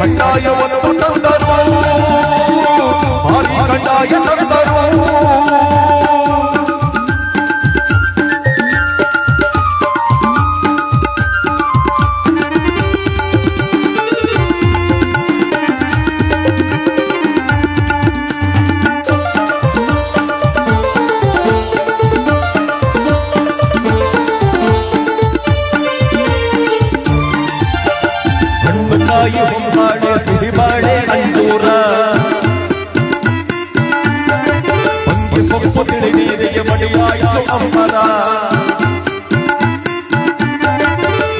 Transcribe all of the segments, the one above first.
I know you wanna ಹಣ್ಣುಕಾಯಿ ಹೊಂಬಾಳೆ ಸಿಹಿಬಾಳೆ ಅಂಜೂರ ಅಂಗಿ ಸೊಪ್ಪು ತಿಳಿ ನೀರಿಗೆ ಮಡಿಯಾಯಿತು ಅಂಬರ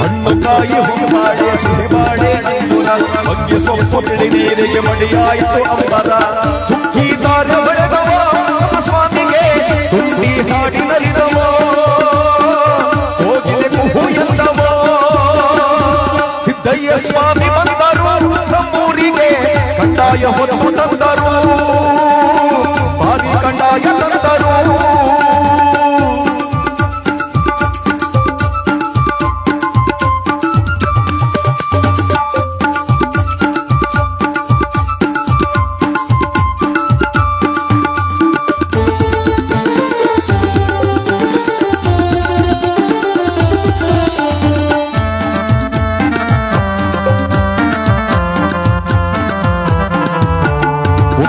ಹಣ್ಣುಕಾಯಿ ಹೊಂಬಾಳೆ ಸಿಹಿಬಾಳೆ ಅಂಜೂರ ಅಂಗಿ ಸೊಪ್ಪು ತಿಳಿ ನೀರಿಗೆ ಮಡಿಯಾಯಿತು ಅಂಬರ ಕಂದಾಯ ಹೊತ್ತು ತಂದರು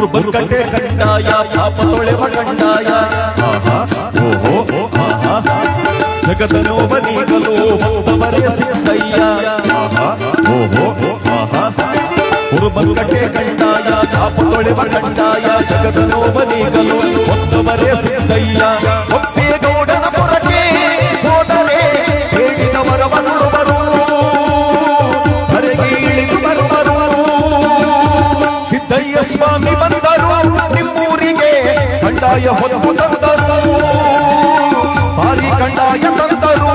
ಕುರುಬನ್ ಕಟ್ಟೆ ಕಂಡಾಯ ಪಾಪ ತೊಳೆವ ಕಂಡಾಯ ಆಹಾ, ಓಹೋ, ಆಹಾ. ಜಗದನೋ ಬನೀಗಲು ಭಕ್ತವರೇ ಸಿದ್ದಯ್ಯ ಆಹಾ, ಓಹೋ, ಆಹಾ. ಕುರುಬನ್ ಕಟ್ಟೆ ಕಂಡಾಯ ಪಾಪ ತೊಳೆವ ಕಂಡಾಯ ಜಗದನೋ ಬನೀಗಲು ಭಕ್ತವರೇ ಸಿದ್ದಯ್ಯ తంతరు హరి కండాయ తంతరు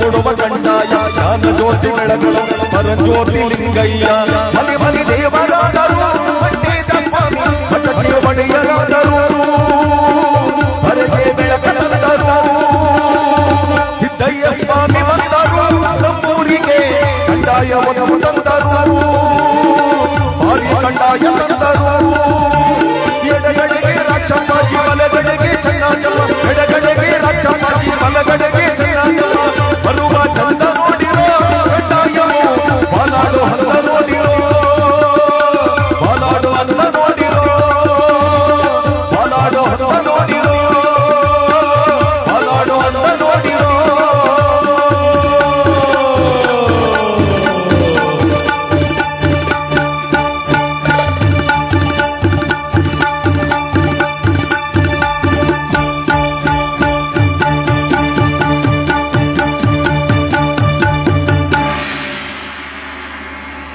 ಕೊಡುವ ಕಂಡಾಯ ಜ್ಞಾನ ಜ್ಯೋತಿ ಬೆಳಗಲು ಪರಂಜ್ಯೋತಿ ಲಿಂಗಯ್ಯ ಮನೆ ಮನೆ ದೇವರಾದರು ಪಂಡಿತ ಸ್ವಾಮಿ ಮಠಕ್ಕೆ ಒಡೆಯರಾದರು ಹೊರಗೆ ಬೆಳಕ ತಂದರು ಸಿದ್ದಯ್ಯ ಸ್ವಾಮಿ ಬಂದರು ನಮ್ಮೂರಿಗೆ ಕಂಡಾಯವನ್ನು ತಂದರು ಭಾರಿ ಕಂಡಾಯ ತಂದರು